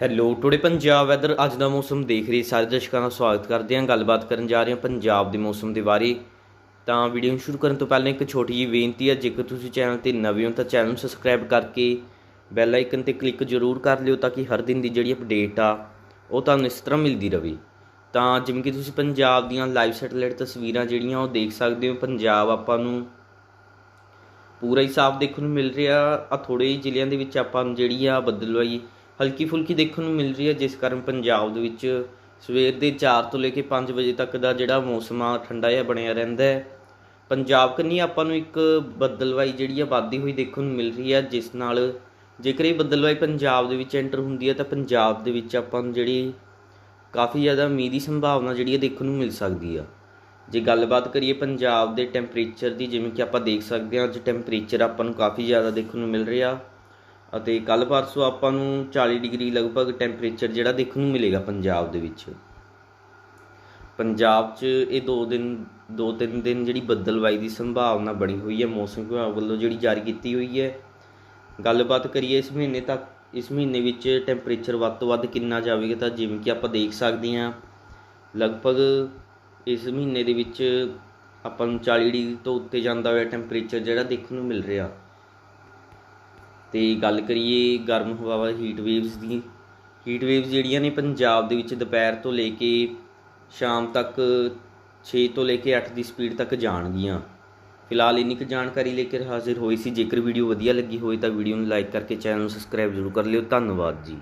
Hello today Punjab weather ਅੱਜ ਦਾ ਮੌਸਮ ਦੇਖ ਰਹੀ ਸਾਰੇ ਦਰਸ਼ਕਾਂ ਦਾ ਸਵਾਗਤ ਕਰਦੇ ਹਾਂ। ਗੱਲਬਾਤ ਕਰਨ ਜਾ ਰਹੇ ਹਾਂ ਪੰਜਾਬ ਦੇ ਮੌਸਮ ਦੇ ਬਾਰੇ। ਤਾਂ ਵੀਡੀਓ ਨੂੰ ਸ਼ੁਰੂ ਕਰਨ ਤੋਂ ਪਹਿਲਾਂ ਇੱਕ ਛੋਟੀ ਜਿਹੀ ਬੇਨਤੀ ਹੈ, ਜੇਕਰ ਤੁਸੀਂ ਚੈਨਲ ਤੇ ਨਵੇਂ ਹੋ ਤਾਂ ਚੈਨਲ ਨੂੰ ਸਬਸਕ੍ਰਾਈਬ ਕਰਕੇ ਬੈਲ ਆਈਕਨ ਤੇ ਕਲਿੱਕ ਜ਼ਰੂਰ ਕਰ ਲਿਓ ਤਾਂ ਕਿ ਹਰ ਦਿਨ ਦੀ ਜਿਹੜੀ ਅਪਡੇਟ ਆ, ਉਹ ਤੁਹਾਨੂੰ ਇਸ ਤਰ੍ਹਾਂ ਮਿਲਦੀ ਰਹੇ। ਤਾਂ ਜਿਵੇਂ ਕਿ ਤੁਸੀਂ ਪੰਜਾਬ ਦੀਆਂ ਲਾਈਵ ਸੈਟੇਲਾਈਟ ਤਸਵੀਰਾਂ ਜਿਹੜੀਆਂ ਉਹ ਦੇਖ ਸਕਦੇ ਹੋ, ਪੰਜਾਬ ਆਪਾਂ ਨੂੰ ਪੂਰਾ ਹੀ ਸਾਫ਼ ਦੇਖਣ ਨੂੰ ਮਿਲ ਰਿਹਾ। ਆ ਥੋੜੇ ਜਿਹੇ ਜ਼ਿਲ੍ਹਿਆਂ ਦੇ ਵਿੱਚ ਆਪਾਂ ਨੂੰ ਜਿਹੜੀ ਆ ਬੱਦਲਵਾਈ ਹਲਕੀ ਫੁਲਕੀ ਦੇਖਣ ਨੂੰ ਮਿਲ ਰਹੀ ਹੈ, ਜਿਸ ਕਾਰਨ ਪੰਜਾਬ ਦੇ ਵਿੱਚ ਸਵੇਰ ਦੇ 4 ਤੋਂ ਲੈ ਕੇ 5 ਵਜੇ ਤੱਕ ਦਾ ਜਿਹੜਾ ਮੌਸਮ ਆ, ਠੰਡਾ ਜਿਹਾ ਬਣਿਆ ਰਹਿੰਦਾ ਹੈ। ਪੰਜਾਬ ਕੰਨੀ ਆਪਾਂ ਨੂੰ ਇੱਕ ਬੱਦਲਵਾਈ ਜਿਹੜੀ ਆ, ਵੱਧਦੀ ਹੋਈ ਦੇਖਣ ਨੂੰ ਮਿਲ ਰਹੀ ਹੈ, ਜਿਸ ਨਾਲ ਜੇਕਰ ਇਹ ਬੱਦਲਵਾਈ ਪੰਜਾਬ ਦੇ ਵਿੱਚ ਐਂਟਰ ਹੁੰਦੀ ਹੈ, ਤਾਂ ਪੰਜਾਬ ਦੇ ਵਿੱਚ ਆਪਾਂ ਨੂੰ ਜਿਹੜੀ ਕਾਫੀ ਜ਼ਿਆਦਾ ਮੀਂਹ ਦੀ ਸੰਭਾਵਨਾ ਜਿਹੜੀ ਹੈ ਦੇਖਣ ਨੂੰ ਮਿਲ ਸਕਦੀ ਆ। ਜੇ ਗੱਲਬਾਤ ਕਰੀਏ ਪੰਜਾਬ ਦੇ ਟੈਂਪਰੇਚਰ ਦੀ, ਜਿਵੇਂ ਕਿ ਆਪਾਂ ਦੇਖ ਸਕਦੇ ਹਾਂ, ਅੱਜ ਟੈਂਪਰੇਚਰ ਆਪਾਂ ਨੂੰ ਕਾਫੀ ਜ਼ਿਆਦਾ ਦੇਖਣ ਨੂੰ ਮਿਲ ਰਿਹਾ। ਅਤੇ ਕੱਲ ਪਰਸੋਂ ਆਪਾਂ ਨੂੰ 40 ਡਿਗਰੀ ਲਗਭਗ ਟੈਂਪਰੇਚਰ ਜਿਹੜਾ ਦੇਖਣ ਨੂੰ ਮਿਲੇਗਾ ਪੰਜਾਬ ਦੇ ਵਿੱਚ। ਪੰਜਾਬ 'ਚ ਇਹ ਦੋ ਦਿਨ, ਦੋ ਤਿੰਨ ਦਿਨ ਜਿਹੜੀ ਬੱਦਲਵਾਈ ਦੀ ਸੰਭਾਵਨਾ ਬਣੀ ਹੋਈ ਹੈ, ਮੌਸਮ ਵਿਭਾਗ ਵੱਲੋਂ ਜਿਹੜੀ ਜਾਰੀ ਕੀਤੀ ਹੋਈ ਹੈ। ਗੱਲਬਾਤ ਕਰੀਏ ਇਸ ਮਹੀਨੇ ਤੱਕ, ਇਸ ਮਹੀਨੇ ਵਿੱਚ ਟੈਂਪਰੇਚਰ ਵੱਧ ਤੋਂ ਵੱਧ ਕਿੰਨਾ ਜਾਵੇਗਾ ਤਾਂ ਜਿਵੇਂ ਕਿ ਆਪਾਂ ਦੇਖ ਸਕਦੇ ਹਾਂ, ਲਗਭਗ ਇਸ ਮਹੀਨੇ ਦੇ ਵਿੱਚ ਆਪਾਂ ਨੂੰ 40 ਡਿਗਰੀ ਤੋਂ ਉੱਤੇ ਜਾਂਦਾ ਹੋਇਆ ਟੈਂਪਰੇਚਰ ਜਿਹੜਾ ਦੇਖਣ ਨੂੰ ਮਿਲ ਰਿਹਾ। ਤੇ ਗੱਲ ਕਰੀਏ ਗਰਮ ਹਵਾ ਹੀਟ ਵੇਵਸ ਦੀ ਹੀਟ ਵੇਵਸ ਜਿਹੜੀਆਂ ਨੇ ਪੰਜਾਬ ਦੇ ਵਿੱਚ ਦੁਪਹਿਰ ਤੋਂ ਲੈ ਕੇ ਸ਼ਾਮ ਤੱਕ 6 ਤੋਂ ਲੈ ਕੇ 8 ਦੀ ਸਪੀਡ ਤੱਕ ਜਾਣਗੀਆਂ। ਫਿਲਹਾਲ ਇੰਨੀ ਕੁ ਜਾਣਕਾਰੀ ਲੈ ਕੇ ਹਾਜ਼ਰ ਹੋਈ ਸੀ। ਜੇਕਰ ਵੀਡੀਓ ਵਧੀਆ ਲੱਗੀ ਹੋਵੇ ਤਾਂ ਵੀਡੀਓ ਨੂੰ ਲਾਈਕ ਕਰਕੇ ਚੈਨਲ ਨੂੰ ਸਬਸਕ੍ਰਾਈਬ ਜ਼ਰੂਰ ਕਰ ਲਿਓ। ਧੰਨਵਾਦ ਜੀ।